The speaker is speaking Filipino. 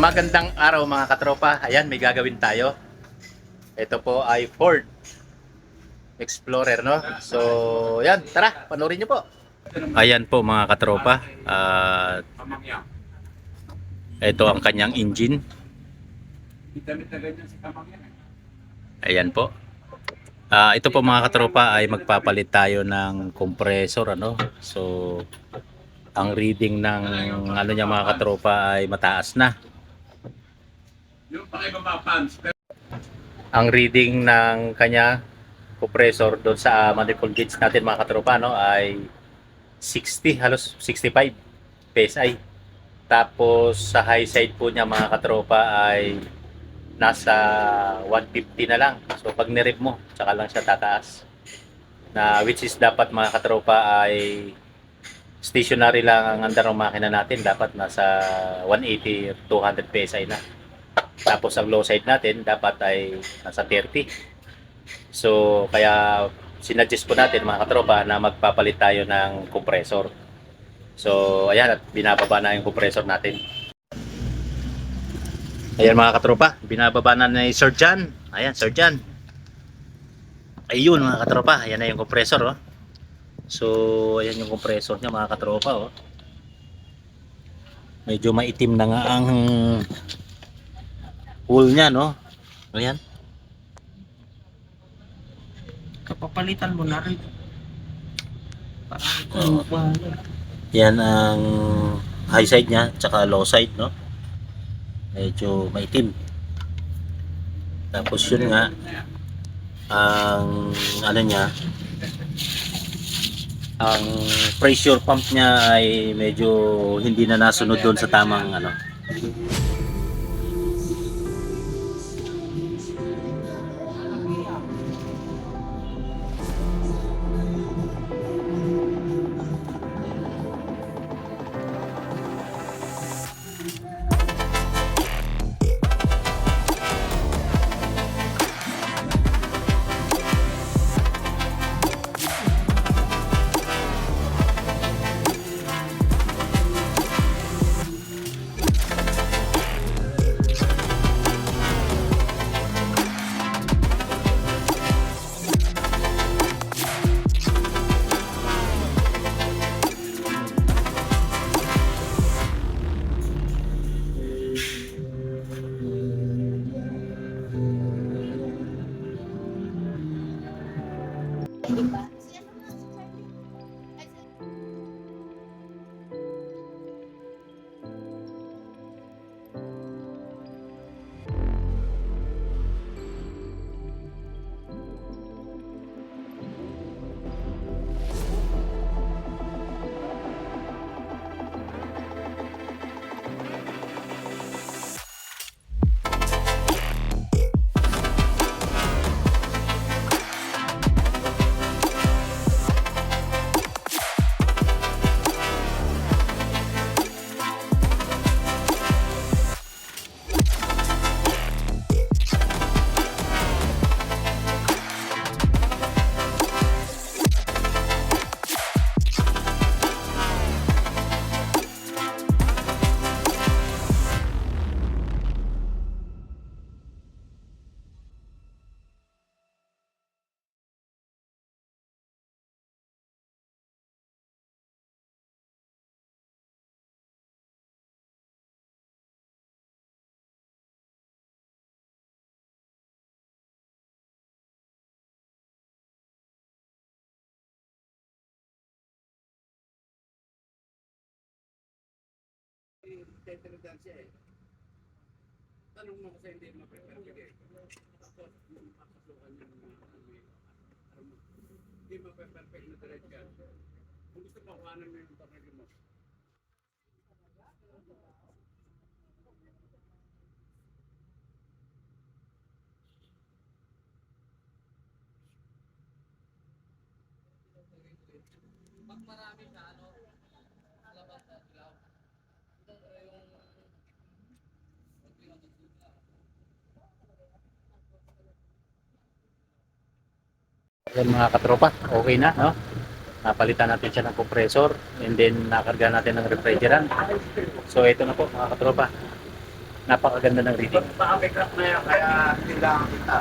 Magandang araw mga katropa. Ayan, may gagawin tayo. Ito po ay Ford Explorer, no? So, ayan, tara, panoorin niyo po. Ayan po mga katropa. At ito ang kanyang engine. Ayan po. Ah, ito po mga katropa ay magpapalit tayo ng compressor ano. So ang reading ng ano niya mga katropa ay mataas na. Yung pakibaba pants. Ang reading ng kanya compressor doon sa manifold gauge natin mga katropa no ay 60 halos 65 PSI. Tapos sa high side po niya mga katropa ay nasa 150 na lang. So pag nirip mo, tsaka lang siya tataas. Na which is dapat mga katropa ay stationary lang ang andar ng makina natin. Dapat nasa 180 or 200 PSI na. Tapos ang low side natin dapat ay nasa 30. So kaya sinuggest po natin mga katropa na magpapalit tayo ng compressor. So ayan at binababa na yung compressor natin. Ayan mga katropa, binababa na ni Sir Jan. Ayan, Sir Jan. Ayun mga katropa, ayan na yung compressor oh. So, ayan yung compressor niya mga katropa oh. Medyo maitim na nga ang pool niya no. Ayan. Kapapalitan mo na rin. Parang bahala. Yan ang high side niya, tsaka low side no. Medyo maitim. Tapos yun nga ang ano niya ang pressure pump niya ay medyo hindi na nasunod doon sa tamang ano 一般。Tetradansya siya eh. Tanong mo kasi hindi mape-perfect. Tapos, yung papasukan yung mga ano hindi mape-perfect na diretsya. Kung gusto pa kuhanan mo yung tornilyo mo. Yan mga katropa, okay na, no? Napalitan natin siya ng compressor and then nakarga natin ng refrigerant. So ito na po mga katropa. Napakaganda ng reading. Baka may crack na yan, kaya kailangan kita.